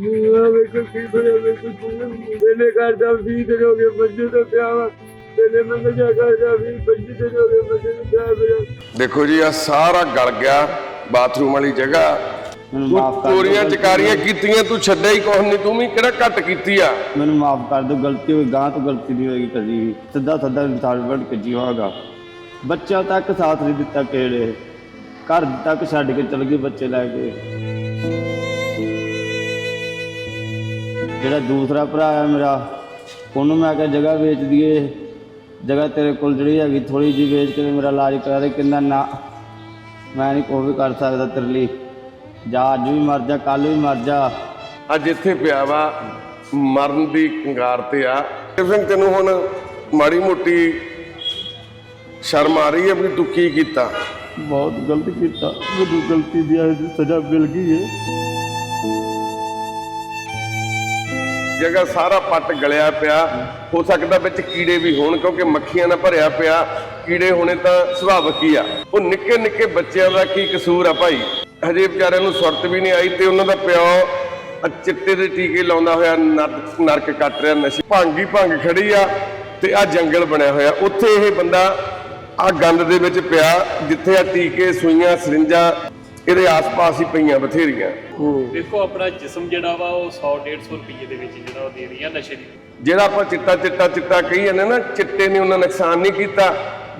ਮੇਰਾ ਵੇਖੋ ਕੀ ਬਣਿਆ ਵੇਖੋ ਵੇਲੇ ਕਰਦਾ ਵੀ ਤੇ ਹੋ ਗਏ ਬੱਜੇ ਤੇ ਪਿਆ ਵਾ। ਵੇਲੇ ਮੈਂ ਨਸ਼ਾ ਕਰਦਾ ਵੀ ਬੱਜੇ ਤੇ ਹੋ ਗਏ ਬੱਜੇ ਤੇ ਪਿਆ ਮੇਰਾ ਦੇਖੋ ਜੀ ਆ ਸਾਰਾ ਗਲ ਗਿਆ ਬਾਥਰੂਮ ਵਾਲੀ ਜਗ੍ਹਾ। ਮੈਨੂੰ ਮਾਫ ਕਰ ਚੋਰੀਆਂ ਚਕਾਰੀਆਂ ਕੀਤੀਆਂ ਤੂੰ ਛੱਡਿਆ ਹੀ ਕੁਛ ਨਹੀਂ ਤੂੰ ਵੀ ਕਿਹੜਾ ਘੱਟ ਕੀਤੀ ਆ? ਮੈਨੂੰ ਮਾਫ ਕਰ ਦਿਓ ਗਲਤੀ ਹੋਈ ਗਾਂ ਤੋਂ ਗਲਤੀ ਨਹੀਂ ਹੋਏਗੀ ਕਦੀ ਵੀ। ਸਿੱਧਾ ਸਿੱਧਾ ਇਨਸਾਨ ਬਣ ਕੇ ਜੀਵਾਂਗਾ। ਬੱਚਾ ਤੱਕ ਸਾਥ ਨਹੀਂ ਦਿੱਤਾ ਕਿਹੜੇ। ਘਰ ਤੱਕ ਛੱਡ ਕੇ ਚਲ ਗਏ ਬੱਚੇ ਲੈ ਕੇ। ਜਿਹੜਾ ਦੂਸਰਾ ਭਰਾ ਹੈ ਮੇਰਾ ਉਹਨੂੰ ਮੈਂ ਕਿਹਾ ਜਗ੍ਹਾ ਵੇਚ ਦਈਏ। ਜਗ੍ਹਾ ਤੇਰੇ ਕੋਲ ਜਿਹੜੀ ਹੈਗੀ ਥੋੜੀ ਜਿਹੀ ਵੇਚ ਕੇ ਮੇਰਾ ਇਲਾਜ ਕਰਾ ਦੇ। ਕਿੰਨਾ ਨਾ ਮੈਂ ਨਹੀਂ ਕੋਈ ਵੀ ਕਰ ਸਕਦਾ ਤੇਰੇ ਲਈ। ਜਾ ਅੱਜ ਵੀ ਮਰ ਜਾ ਕੱਲ ਵੀ ਮਰ ਜਾ। ਅੱਜ ਇੱਥੇ ਪਿਆ ਵਾ ਮਰਨ ਦੀ ਕੰਗਾਰ ਤੇ ਆ। ਸਿੰਘ ਤੈਨੂੰ ਹੁਣ ਮਾੜੀ ਮੋਟੀ ਸ਼ਰਮ ਆ ਰਹੀ ਹੈ ਵੀ ਤੂੰ ਕੀ ਕੀਤਾ? ਬਹੁਤ ਗਲਤ ਕੀਤਾ। ਮੈਨੂੰ ਗਲਤੀ ਦੀ ਸਜ਼ਾ ਮਿਲ ਗਈ ਹੈ ਜਗ੍ਹਾ ਸਾਰਾ ਪੱਟ ਗਲਿਆ ਪਿਆ। ਹੋ ਸਕਦਾ ਵਿੱਚ ਕੀੜੇ ਵੀ ਹੋਣ, ਕਿਉਂਕਿ ਮੱਖੀਆਂ ਨਾਲ ਭਰਿਆ ਪਿਆ। ਕੀੜੇ ਹੋਣੇ ਤਾਂ ਸੁਭਾਵਿਕ ਹੀ ਆ। ਉਹ ਨਿੱਕੇ ਨਿੱਕੇ ਬੱਚਿਆਂ ਦਾ ਕੀ ਕਸੂਰ ਆ ਭਾਈ? ਹਜੇ ਵਿਚਾਰਿਆਂ ਨੂੰ ਸੁਰਤ ਵੀ ਨਹੀਂ ਆਈ ਤੇ ਉਹਨਾਂ ਦਾ ਪਿਓ ਚਿੱਟੇ ਦੇ ਟੀਕੇ ਲਾਉਂਦਾ ਹੋਇਆ ਨਰਕ ਨਰਕ ਕੱਟ ਰਿਹਾ, ਨਸ਼ੇ ਭੰਗ ਹੀ ਭੰਗ ਖੜੀ ਆ ਤੇ ਆ ਜੰਗਲ ਬਣਿਆ ਹੋਇਆ। ਉੱਥੇ ਇਹ ਬੰਦਾ ਆ ਗੰਦ ਦੇ ਵਿੱਚ ਪਿਆ, ਜਿੱਥੇ ਆ ਟੀਕੇ, ਸੂਈਆਂ, ਸਰਿੰਜਾਂ ਇਹਦੇ ਆਸ-ਪਾਸ ਹੀ ਪਈਆਂ ਬਥੇਰੀਆਂ। ਦੇਖੋ ਆਪਣਾ ਜਿਸਮ ਜਿਹੜਾ ਵਾ ਉਹ 100 150 ਰੁਪਏ ਦੇ ਵਿੱਚ ਜਿਹੜਾ ਉਹ ਦੇ ਰਹੀਆਂ ਨਸ਼ੇ ਦੀ। ਜਿਹੜਾ ਆਪਾਂ ਚਿੱਟਾ ਚਿੱਟਾ ਚਿੱਟਾ ਕਹੀ ਜਾਂਦੇ ਨਾ ਚਿੱਟੇ ਨੇ ਉਹਨਾਂ ਨੁਕਸਾਨ ਨਹੀਂ ਕੀਤਾ।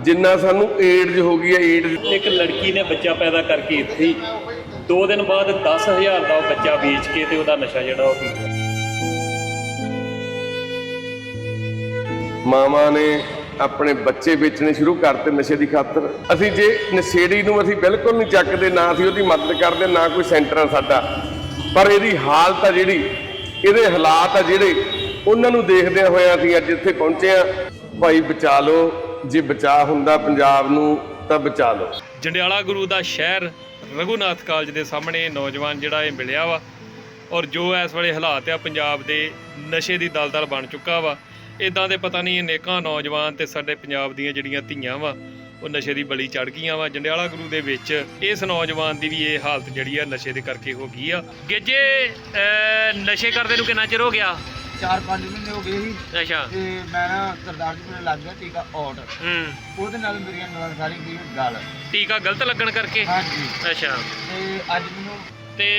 ਜਿੰਨਾ ਸਾਨੂੰ ਏਡਜ਼ ਹੋ ਗਈ ਹੈ ਏਡਜ਼ ਇੱਕ ਲੜਕੀ ਨੇ ਬੱਚਾ ਪੈਦਾ ਕਰਕੇ ਇੱਥੇ ਹੀ ਦੋ ਦਿਨ ਬਾਅਦ 10000 ਦਾ ਉਹ ਬੱਚਾ ਵੇਚ ਕੇ ਤੇ ਉਹਦਾ ਨਸ਼ਾ ਜਿਹੜਾ ਉਹ ਪੀ ਮਾਵਾਂ ਨੇ ਆਪਣੇ ਬੱਚੇ ਵੇਚਣੇ ਸ਼ੁਰੂ ਕਰਤੇ ਨਸ਼ੇ ਦੀ ਖਾਤਰ। ਅਸੀਂ ਜੇ ਨਸ਼ੇੜੀ ਨੂੰ ਅਸੀਂ ਬਿਲਕੁਲ ਨਹੀਂ ਚੱਕਦੇ, ਨਾ ਅਸੀਂ ਉਹਦੀ ਮਦਦ ਕਰਦੇ, ਨਾ ਕੋਈ ਸੈਂਟਰ ਆ ਸਾਡਾ। ਪਰ ਇਹਦੀ ਹਾਲਤ ਆ ਜਿਹੜੀ, ਇਹਦੇ ਹਾਲਾਤ ਆ ਜਿਹੜੇ, ਉਹਨਾਂ ਨੂੰ ਦੇਖਦਿਆਂ ਹੋਇਆ ਅਸੀਂ ਅੱਜ ਇੱਥੇ ਪਹੁੰਚੇ ਆ ਭਾਈ, ਬਚਾ ਲਓ। ਜੇ ਬਚਾ ਹੁੰਦਾ ਪੰਜਾਬ ਨੂੰ, ਤਾਂ ਬਚਾ ਲਓ। ਜੰਡਿਆਲਾ ਗੁਰੂ ਦਾ ਸ਼ਹਿਰ ਰਘੁਨਾਥ ਕਾਲਜ ਦੇ ਸਾਹਮਣੇ ਨੌਜਵਾਨ ਜਿਹੜਾ ਇਹ ਮਿਲਿਆ ਵਾ ਔਰ ਜੋ ਇਸ ਵੇਲੇ ਹਾਲਾਤ ਆ, ਪੰਜਾਬ ਦੇ ਨਸ਼ੇ ਦੀ ਦਲਦਲ ਬਣ ਚੁੱਕਾ ਵਾ। ਇਦਾਂ ਦੇ ਪਤਾ ਨਹੀਂ ਅਨੇਕਾਂ ਨੌਜਵਾਨ ਤੇ ਸਾਡੇ ਪੰਜਾਬ ਦੀਆਂ ਜਿਹੜੀਆਂ ਧੀਆਂ ਵਾ ਉਹ ਨਸ਼ੇ ਦੀ ਬਲੀ ਚੜ ਗਈਆਂ ਵਾ। ਜੰਡਿਆਲਾ ਗੁਰੂ ਦੇ ਵਿੱਚ ਇਸ ਨੌਜਵਾਨ ਦੀ ਵੀ ਇਹ ਹਾਲਤ ਜਿਹੜੀ ਆ ਨਸ਼ੇ ਦੇ ਕਰਕੇ ਹੋ ਗਈ ਆ। ਗੇਜੇ ਨਸ਼ੇ ਕਰਦੇ ਨੂੰ ਕਿੰਨਾ ਚਿਰ ਹੋ ਗਿਆ? 4-5 ਮਹੀਨੇ ਹੋ ਗਏ ਸੀ। ਅੱਛਾ। ਤੇ ਮੈਂ ਨਾ ਸਰਦਾਰ ਜੀ ਮੇਰੇ ਲੱਗ ਗਿਆ ਟੀਕਾ ਆਊਟ ਹੂੰ। ਉਹਦੇ ਨਾਲ ਮੇਰੀਆਂ ਨਾਲ ਸਾਰੀ ਗਈ ਗੱਲ। ਟੀਕਾ ਗਲਤ ਲੱਗਣ ਕਰਕੇ? ਹਾਂਜੀ। ਅੱਛਾ। ਤੇ ਅੱਜ ਮੈਨੂੰ ਤੇ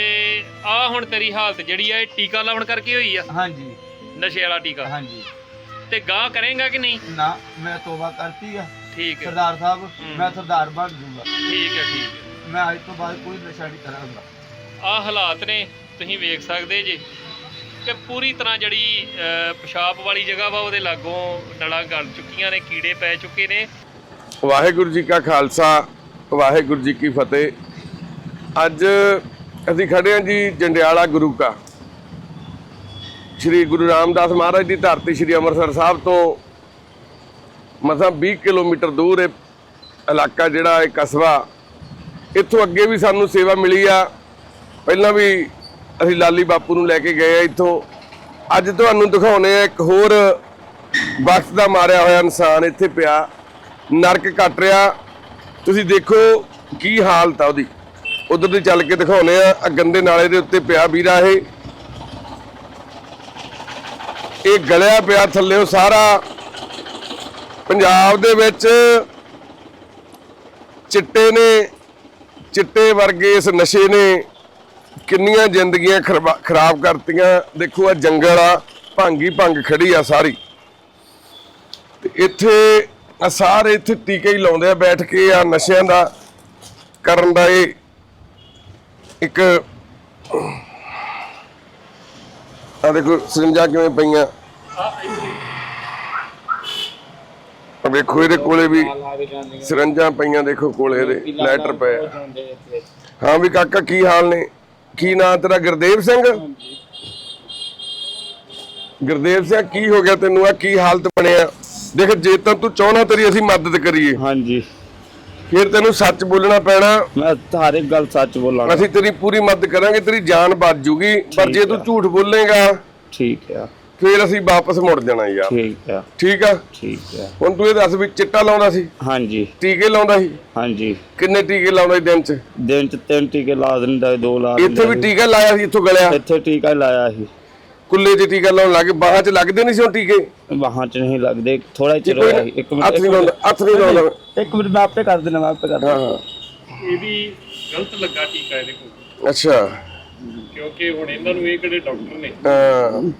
ਆ ਹੁਣ ਤੇਰੀ ਹਾਲਤ ਜਿਹੜੀ ਆ ਇਹ ਟੀਕਾ ਲਾਉਣ ਕਰਕੇ ਹੋਈ ਆ? ਹਾਂਜੀ। ਨਸ਼ੇ ਵਾਲਾ ਟੀਕਾ? ਹਾਂਜੀ। ਤੇ ਗਾਹ ਕਰੇਗਾ ਕਿ ਨਹੀਂ? ਨਾ ਮੈਂ ਤੋਬਾ ਕਰਤੀ ਆ। ਠੀਕ ਹੈ। ਸਰਦਾਰ ਸਾਹਿਬ। ਮੈਂ ਸਰਦਾਰ ਬਣ ਜੂੰਗਾ। ਠੀਕ ਹੈ ਠੀਕ ਹੈ। ਮੈਂ ਅੱਜ ਤੋਂ ਬਾਅਦ ਕੋਈ ਨਸ਼ਾ ਨਹੀਂ ਕਰਾਂਗਾ। ਆ ਹਾਲਾਤ ਨੇ ਤੁਸੀਂ ਵੇਖ ਸਕਦੇ ਜੇ। ਕਿ ਪੂਰੀ ਤਰ੍ਹਾਂ ਜਿਹੜੀ ਅਹ, ਪਿਸ਼ਾਬ ਵਾਲੀ ਜਗ੍ਹਾ ਵਾ ਉਹਦੇ ਲਾਗੋਂ ਨਲਾਂ ਗਲ ਚੁੱਕੀਆਂ ਨੇ ਕੀੜੇ ਪੈ ਚੁੱਕੇ ਨੇ। ਵਾਹਿਗੁਰੂ ਜੀ ਕਾ ਖਾਲਸਾ ਵਾਹਿਗੁਰੂ ਜੀ ਕੀ ਫਤਿਹ। ਅੱਜ ਅਸੀਂ ਖੜੇ ਹਾਂ ਜੀ ਜੰਡਿਆਲਾ ਗੁਰੂ ਕਾ ਸ੍ਰੀ ਗੁਰੂ ਰਾਮਦਾਸ ਮਹਾਰਾਜ ਦੀ ਧਰਤੀ ਸ੍ਰੀ ਅੰਮ੍ਰਿਤਸਰ ਸਾਹਿਬ ਤੋਂ ਮਸਾਂ 20 ਕਿਲੋਮੀਟਰ ਦੂਰ ਇਹ ਇਲਾਕਾ ਜਿਹੜਾ ਇਹ ਕਸਬਾ, ਇੱਥੋਂ ਅੱਗੇ ਵੀ ਸਾਨੂੰ ਸੇਵਾ ਮਿਲੀ ਆ। ਪਹਿਲਾਂ ਵੀ ਅਸੀਂ ਲਾਲੀ ਬਾਪੂ ਨੂੰ ਲੈ ਕੇ ਗਏ ਆ ਇੱਥੋਂ। ਅੱਜ ਤੁਹਾਨੂੰ ਦਿਖਾਉਨੇ ਆ ਇੱਕ ਹੋਰ ਵਕਤ ਦਾ ਮਾਰਿਆ ਹੋਇਆ ਇਨਸਾਨ ਇੱਥੇ ਪਿਆ। ਨਰਕ ਕੱਟ ਰਿਹਾ। ਤੁਸੀਂ ਦੇਖੋ ਕੀ ਹਾਲਤ ਆ ਉਹਦੀ। ਉਧਰ ਦੀ ਚੱਲ ਕੇ ਦਿਖਾਉਨੇ ਆ ਗੰਦੇ ਨਾਲੇ ਦੇ ਉੱਤੇ ਪਿਆ ਵੀਰਾ ਇਹ। ਇਹ ਗਲਿਆ ਪਿਆ ਥੱਲੇੋਂ ਸਾਰਾ। ਪੰਜਾਬ ਦੇ ਵਿੱਚ ਚਿੱਟੇ ਨੇ, ਚਿੱਟੇ ਵਰਗੇ ਇਸ ਨਸ਼ੇ ਨੇ ਕਿੰਨੀਆਂ ਜ਼ਿੰਦਗੀਆਂ ਖਰਬਾ- ਖਰਾਬ ਕਰਤੀਆਂ। ਦੇਖੋ ਆ ਜੰਗਲ ਆ, ਭੰਗੀ ਭੰਗ ਖੜੀ ਆ ਸਾਰੀ। ਤੇ ਇੱਥੇ ਆ ਸਾਰੇ ਇੱਥੇ ਟੀਕੇ ਹੀ ਲਾਉਂਦੇ ਆ ਬੈਠ ਕੇ ਆ ਨਸ਼ਿਆਂ ਦਾ ਕਰਨ ਦਾ ਇਹ ਇੱਕ ਆ ਦੇਖੋ, ਸਰਿੰਜਾਂ ਕਿਵੇਂ ਪਈਆਂ। ਵੇਖੋ ਇਹਦੇ ਕੋਲੇ ਵੀ ਸਰਿੰਜਾਂ ਪਈਆਂ ਦੇਖੋ ਕੋਲੇ ਇਹਦੇ ਲੈਟਰ ਪਏ ਆ। ਹਾਂ ਵੀ ਕਾਕਾ ਕੀ ਹਾਲ ਨੇ? ਕੀ ਨਾਂ ਤੇਰਾ? ਗੁਰਦੇਵ ਸਿੰਘ? ਗੁਰਦੇਵ ਸਿੰਘ ਕੀ ਹੋ ਗਿਆ ਤੈਨੂੰ? ਆ ਕੀ ਹਾਲਤ ਬਣਿਆ? ਦੇਖ ਜੇ ਤਾਂ ਤੂੰ ਚਾਹਣਾ ਤੇਰੀ ਅਸੀਂ ਮਦਦ ਕਰੀਏ। ਹਾਂਜੀ। ਫਿਰ ਤੈਨੂੰ ਸੱਚ ਬੋਲਣਾ ਪੈਣਾ। ਮੈਂ ਹਰ ਇੱਕ ਗੱਲ ਸੱਚ ਬੋਲਾਂਗਾ। ਅਸੀਂ ਤੇਰੀ ਪੂਰੀ ਮਦਦ ਕਰਾਂਗੇ ਤੇਰੀ ਜਾਨ ਬਚ ਜੂਗੀ। ਪਰ ਜੇ ਤੂੰ ਝੂਠ ਬੋਲੇਗਾ ਠੀਕ ਆ। ਫੇਰ ਅਸੀਂ ਵਾਪਸ ਮੁੜ ਜਾਣਾ ਯਾਰ। ਠੀਕ ਆ। ਠੀਕ ਆ? ਠੀਕ ਆ। ਹੁਣ ਤੂੰ ਇਹ ਦੱਸ ਵੀ ਚਿੱਟਾ ਲਾਉਂਦਾ ਸੀ? ਹਾਂਜੀ। ਟੀਕੇ ਲਾਉਂਦਾ ਸੀ? ਹਾਂਜੀ। ਕਿੰਨੇ ਟੀਕੇ ਲਾਉਂਦਾ ਸੀ ਦਿਨ 'ਚ? ਦਿਨ ਚ ਤਿੰਨ ਟੀਕੇ ਲਾ ਦਿੰਦਾ ਦੋ ਲਾ ਇੱਥੇ ਦਿੰਦਾ ਵੀ ਟੀਕਾ ਲਾਇਆ ਸੀ ਇੱਥੋਂ ਗਲਿਆ? ਇੱਥੇ ਟੀਕਾ ਲਾਇਆ ਸੀ। ਕੁੱਲੇ 'ਚ ਟੀਕਾ ਲਾਉਣ ਲੱਗੇ ਬਾਹਾਂ 'ਚ ਲੱਗਦੇ ਨਹੀਂ ਸੀ ਉਹ ਟੀਕੇ? ਬਾਹਾਂ ਚ ਨਹੀਂ ਲੱਗਦੇ ਥੋੜਾ ਚਿਰ ਹੋਇਆ ਸੀ। ਇੱਕ ਮਿੰਟ ਹੱਥ ਨਹੀਂ ਲਾਉਂਦਾ ਹੱਥ ਨਹੀਂ ਲਾਉਂਦਾ। ਇੱਕ ਮਿੰਟ ਮੈਂ ਆਪੇ ਕਰ ਦਿੰਦਾ ਮੈਂ ਆਪੇ ਕਰ ਹਾਂ ਦਿੰਦਾ ਹਾਂ। ਇਹ ਵੀ ਗਲਤ ਲੱਗਾ ਟੀਕਾ ਇਹਦੇ ਕੋਲ। ਅੱਛਾ। ਕਿਉਂਕਿ ਹੁਣ ਇਹਨਾਂ ਨੂੰ ਇਹ ਕਿਹੜੇ ਡਾਕਟਰ ਨੇ?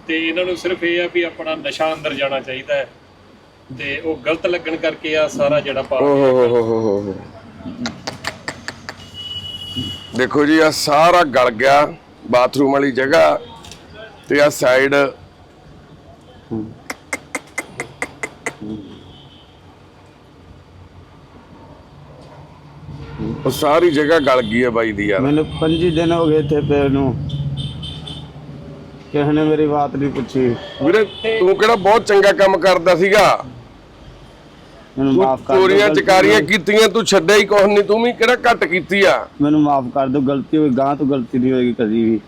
ਤੇ ਇਹਨਾਂ ਨੂੰ ਸਿਰਫ ਇਹ ਆ ਵੀ ਆਪਣਾ ਨਸ਼ਾ ਅੰਦਰ ਜਾਣਾ ਚਾਹੀਦਾ ਹੈ। ਤੇ ਉਹ ਗਲਤ ਲੱਗਣ ਕਰਕੇ ਆ ਸਾਰਾ ਜਿਹੜਾ ਪਾ ਓ ਹੋ ਹੋ ਹੋ ਹੋ ਹੋ ਹੋ। ਦੇਖੋ ਜੀ ਆ ਸਾਰਾ ਗਲ ਗਿਆ ਬਾਥਰੂਮ ਵਾਲੀ ਜਗ੍ਹਾ ਤੇ ਆ ਸਾਈਡ ਉਹ ਸਾਰੀ ਜਗ੍ਹਾ ਗਲ ਗਈ ਹੈ ਬਾਈ ਦੀ ਯਾਰ। ਮੈਨੂੰ 25 ਦਿਨ ਹੋ ਗਏ ਇੱਥੇ ਪਏ ਨੂੰ। ਕਿਸੇ ਨੇ ਮੇਰੀ ਬਾਤ ਨਹੀਂ ਪੁੱਛੀ। ਵੀਰੇ ਤੂੰ ਕਿਹੜਾ ਬਹੁਤ ਚੰਗਾ ਕੰਮ ਕਰਦਾ ਸੀਗਾ? ਮੈਨੂੰ ਮਾਫ ਕਰ ਚੋਰੀਆਂ ਚਕਾਰੀਆਂ। ਕੀਤੀਆਂ ਤੂੰ ਛੱਡਿਆ ਹੀ ਕੁਛ ਨਹੀਂ ਤੂੰ ਵੀ ਕਿਹੜਾ ਘੱਟ ਕੀਤੀ ਆ? ਮੈਨੂੰ ਮਾਫ ਕਰ ਦਿਓ ਗਲਤੀ ਹੋਈ ਗਾਂ ਤੋਂ ਗਲਤੀ ਨਹੀਂ ਹੋਏਗੀ ਕਦੀ ਵੀ।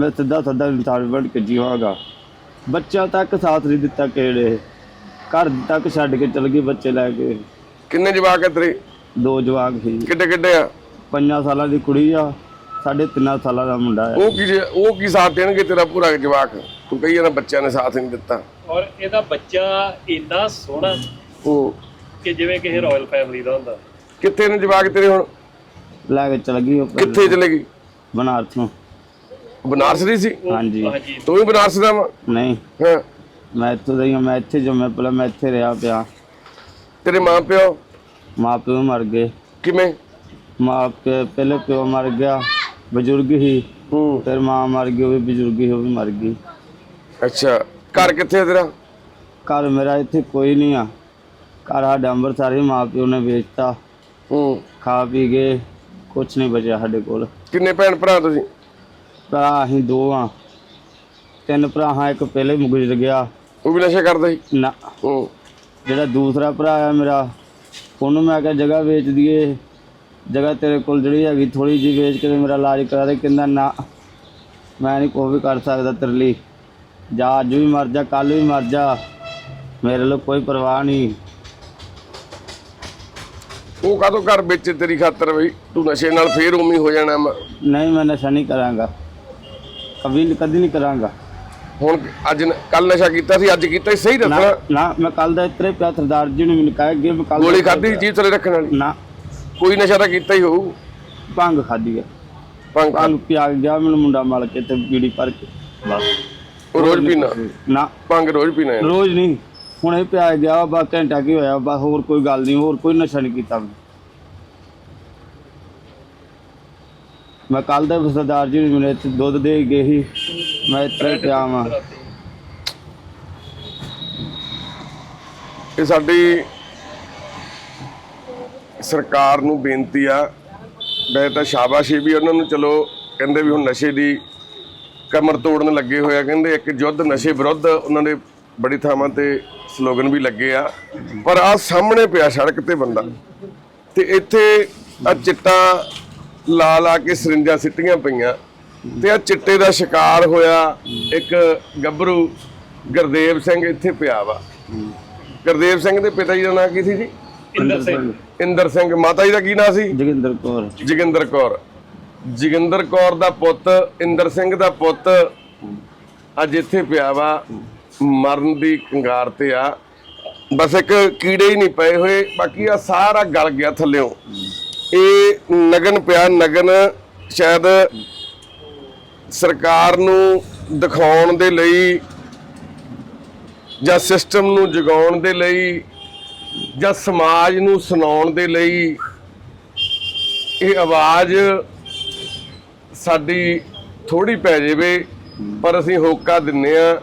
ਮੈਂ ਸਿੱਧਾ ਸਿੱਧਾ ਇਨਸਾਨ ਬਣ ਕੇ ਜੀਵਾਂਗਾ ਬੱਚਾ ਤੱਕ ਸਾਥ ਨਹੀਂ ਦਿੱਤਾ ਕਿਹੜੇ। ਘਰ ਤੱਕ ਛੱਡ ਕੇ ਚਲ ਗਏ ਬੱਚੇ ਲੈ ਕੇ। ਕਿੰਨੇ ਜਵਾਕ ਆ ਤੇਰੇ? ਦੋ ਜਵਾਕ ਸੀ। ਕਿੱਡੇ ਕਿੱਡੇ ਆ? ਪੰਜਾਂ ਸਾਲਾਂ ਦੀ ਕੁੜੀ ਆ ਸਾਢੇ ਤਿੰਨਾਂ ਸਾਲਾਂ ਦਾ ਮੁੰਡਾ ਹੈ ਉਹ ਕੀ ਉਹ ਕੀ ਸਾਥ ਦੇਣਗੇ ਤੇਰਾ ਪੂਰਾ ਜਵਾਕ? ਤੂੰ ਕਹੀ ਜਾਂਦਾ ਬੱਚਿਆਂ ਨੇ ਸਾਥ ਨਹੀਂ ਦਿੱਤਾ। ਔਰ ਇਹਦਾ ਬੱਚਾ ਇੰਨਾ ਸੋਹਣਾ ਉਹ ਕਿ ਜਿਵੇਂ ਕਿਸੇ ਰਾਇਲ ਫੈਮਿਲੀ ਦਾ ਹੁੰਦਾ। ਕਿੱਥੇ ਨੇ ਜਵਾਕ ਤੇਰੇ ਹੁਣ? ਲੈ ਕੇ ਚਲ ਗਈ ਉਹ ਕਿੱਥੇ ਚਲੇ ਗਈ? ਬਨਾਰਸ ਨੂੰ। ਬਨਾਰਸ ਦੀ ਸੀ? ਹਾਂਜੀ। ਤੂੰ ਵੀ ਬਨਾਰਸ ਦਾ ਵਾ? ਨਹੀਂ। ਹਾਂ। ਮੈਂ ਇੱਥੋਂ ਦਾ ਹੀ ਹਾਂ, ਮੈਂ ਇੱਥੇ ਜੰਮਿਆ ਪਹਿਲਾਂ ਮੈਂ ਇੱਥੇ ਰਿਹਾ ਪਿਆ। ਤੇਰੇ ਮਾਂ ਪਿਓ ਮਾਂ ਪਿਓ ਮਰ ਗਏ। ਕਿਵੇਂ? ਮਾਂ ਪਿਓ ਪਹਿਲੇ ਪਿਓ ਮਰ ਗਿਆ ਬਜ਼ੁਰਗ ਹੀ। ਹੂੰ। ਫਿਰ ਮਾਂ ਮਰ ਗਈ ਉਹ ਵੀ ਬਜ਼ੁਰਗ ਹੀ ਉਹ ਵੀ ਮਰ ਗਈ। ਅੱਛਾ ਘਰ ਕਿੱਥੇ ਆ ਤੇਰਾ? ਘਰ ਮੇਰਾ ਇੱਥੇ ਕੋਈ ਨਹੀਂ ਆ। ਘਰ ਸਾਡਾ ਅੰਮ੍ਰਿਤਸਰ ਹੀ ਮਾਂ ਪਿਓ ਨੇ ਵੇਚਤਾ। ਹੂੰ। ਖਾ ਪੀ ਗਏ ਕੁਛ ਨਹੀਂ ਬਚਿਆ ਸਾਡੇ ਕੋਲ। ਕਿੰਨੇ ਭੈਣ ਭਰਾ ਤੁਸੀਂ? ਭਰਾ ਅਸੀਂ ਦੋ ਆ। ਤਿੰਨ ਭਰਾ ਹਾਂ ਇੱਕ ਪਹਿਲੇ ਗੁਜ਼ਰ ਗਿਆ। ਉਹ ਵੀ ਨਸ਼ਾ ਕਰਦਾ ਸੀ? ਨਾ। ਹੂੰ। ਜਿਹੜਾ ਦੂਸਰਾ ਭਰਾ ਆ ਮੇਰਾ ਉਹਨੂੰ ਮੈਂ ਕਿਹਾ ਜਗ੍ਹਾ ਵੇਚ ਦਈਏ। ਜਗ੍ਹਾ ਤੇਰੇ ਕੋਲ ਜਿਹੜੀ ਹੈਗੀ ਥੋੜੀ ਜਿਹੀ ਵੇਚ ਕੇ ਤੇ ਮੇਰਾ ਇਲਾਜ ਕਰਾ ਦੇ। ਕਹਿੰਦਾ ਨਾ ਮੈਂ ਨਹੀਂ ਕੋਈ ਵੀ ਕਰ ਸਕਦਾ ਤੇਰੇ ਲਈ। ਜਾ ਅੱਜ ਵੀ ਮਰ ਜਾ ਕੱਲ ਵੀ ਮਰ ਜਾ। ਮੇਰੇ ਲਈ ਕੋਈ ਪਰਵਾਹ ਨਹੀਂ। ਉਹ ਕਾਹਤੋਂ ਘਰ ਵਿੱਚ ਤੇਰੀ ਖਾਤਰ ਬਈ ਤੂੰ ਨਸ਼ੇ ਨਾਲ ਫੇਰ ਉਮੀ ਹੋ ਜਾਣਾ ਮ- ਨਹੀਂ ਮੈਂ ਨਸ਼ਾ ਨਹੀਂ ਕਰਾਂਗਾ। ਕभी ਕਦੀ ਨਹੀਂ ਕਰਾਂਗਾ। ਹੁਣ ਅੱਜ ਕੱਲ ਨਸ਼ਾ ਕੀਤਾ ਸੀ ਅੱਜ ਕੀਤਾ ਸੀ ਸਹੀ ਦੱਸਣਾ। ਨਾ ਮੈਂ ਕੱਲ ਦਾ ਇਤਰੇ ਪਿਆ ਸਰਦਾਰ ਜੀ ਨੇ ਮੈਨੂੰ ਕਹਿ ਗਿਆ ਮੈਂ ਕੱਲ ਗੋਲੀ ਖਾਧੀ ਜੀਭ ਥੱਲੇ ਰੱਖਣ ਵਾਲੀ। ਨਾ। ਕੋਈ ਨਸ਼ਾ ਤਾਂ ਕੀਤਾ ਹੀ ਹੋਊ। ਭੰਗ ਖਾਧੀ ਹੈ ਭੰਗ ਭੰਗ ਪਿਆ ਗਿਆ ਮੈਨੂੰ ਮੁੰਡਾ ਮਲ ਕੇ ਤੇ ਬੀੜੀ ਭਰ ਕੇ ਬਸ। ਉਹ ਰੋਜ਼ ਪੀਣਾ? ਨਾ। ਭੰਗ ਰੋਜ਼ ਪੀਣਾ ਹੈ। ਰੋਜ਼ ਨਹੀਂ ਹੁਣੇ ਪਿਆ ਗਿਆ ਬਸ ਘੰਟਾ ਕੀ ਹੋਇਆ ਬਸ ਹੋਰ ਕੋਈ ਗੱਲ ਨਹੀਂ ਹੋਰ ਕੋਈ ਨਸ਼ਾ ਨਹੀਂ ਕੀਤਾ ਮੈਂ। ਮੈਂ ਕੱਲ ਦਾ ਸਰਦਾਰ ਜੀ ਨੇ ਮੈਨੂੰ ਇੱਥੇ ਦੁੱਧ ਦੇ ਕੇ ਗਏ ਸੀ। ਮੈਂ ਇੱਥੇ ਪਿਆ ਵਾਂ। ਇਹ ਸਾਡੀ ਸਰਕਾਰ ਨੂੰ ਬੇਨਤੀ ਆ ਵੈਸੇ ਤਾਂ ਸ਼ਾਬਾਸ਼ੀ ਵੀ ਉਹਨਾਂ ਨੂੰ, ਚਲੋ ਕਹਿੰਦੇ ਵੀ ਹੁਣ ਨਸ਼ੇ ਦੀ ਕਮਰ ਤੋੜਨ ਲੱਗੇ ਹੋਏ ਆ, ਕਹਿੰਦੇ ਇੱਕ ਯੁੱਧ ਨਸ਼ੇ ਵਿਰੁੱਧ ਉਹਨਾਂ ਦੇ ਬੜੀ ਥਾਵਾਂ ਤੇ ਸਲੋਗਨ ਵੀ ਲੱਗੇ ਆ, ਪਰ ਆ ਸਾਹਮਣੇ ਪਿਆ ਸੜਕ ਤੇ ਬੰਦਾ। ਤੇ ਇੱਥੇ ਆ ਚਿੱਟਾ ਲਾ ਲਾ ਕੇ ਸਰਿੰਜਾਂ ਸਿੱਟੀਆਂ ਪਈਆਂ। ਤੇ ਆ ਚਿੱਟੇ ਦਾ ਸ਼ਿਕਾਰ ਹੋਇਆ ਇੱਕ ਗੱਭਰੂ ਗੁਰਦੇਵ ਸਿੰਘ ਇੱਥੇ ਪਿਆ ਵਾ। ਗੁਰਦੇਵ ਸਿੰਘ ਦੇ ਪਿਤਾ ਜੀ ਦਾ ਨਾਂ ਕੀ ਸੀ ਜੀ? ਇੰਦਰ ਸਿੰਘ। ਇੰਦਰ ਸਿੰਘ। ਮਾਤਾ ਜੀ ਦਾ ਕੀ ਨਾਂ ਸੀ? ਜੋਗਿੰਦਰ ਕੌਰ। ਜੋਗਿੰਦਰ ਕੌਰ। ਜੋਗਿੰਦਰ ਕੌਰ ਦਾ ਪੁੱਤ ਇੰਦਰ ਸਿੰਘ ਦਾ ਪੁੱਤ ਅੱਜ ਇੱਥੇ ਪਿਆ ਵਾ। ਮਰਨ ਦੀ ਕੰਗਾਰ ਤੇ ਆ। ਬਸ ਇੱਕ ਕੀੜੇ ਹੀ ਨਹੀਂ ਪਏ ਹੋਏ। ਬਾਕੀ ਆ ਸਾਰਾ ਗਲ ਗਿਆ ਥੱਲਿਓਂ। ਇਹ ਨਗਨ ਪਿਆ। ਨਗਨ ਸ਼ਾਇਦ ਸਰਕਾਰ ਨੂੰ ਦਿਖਾਉਣ ਦੇ ਲਈ ਜਾਂ ਸਿਸਟਮ ਨੂੰ ਜਗਾਉਣ ਦੇ ਲਈ ਜਾਂ ਸਮਾਜ ਨੂੰ ਸੁਣਾਉਣ ਦੇ ਲਈ ਇਹ ਆਵਾਜ਼ ਸਾਡੀ ਥੋੜੀ ਪੈ ਜਾਵੇ, ਪਰ ਅਸੀਂ ਹੋਕਾ ਦਿੰਨੇ ਆ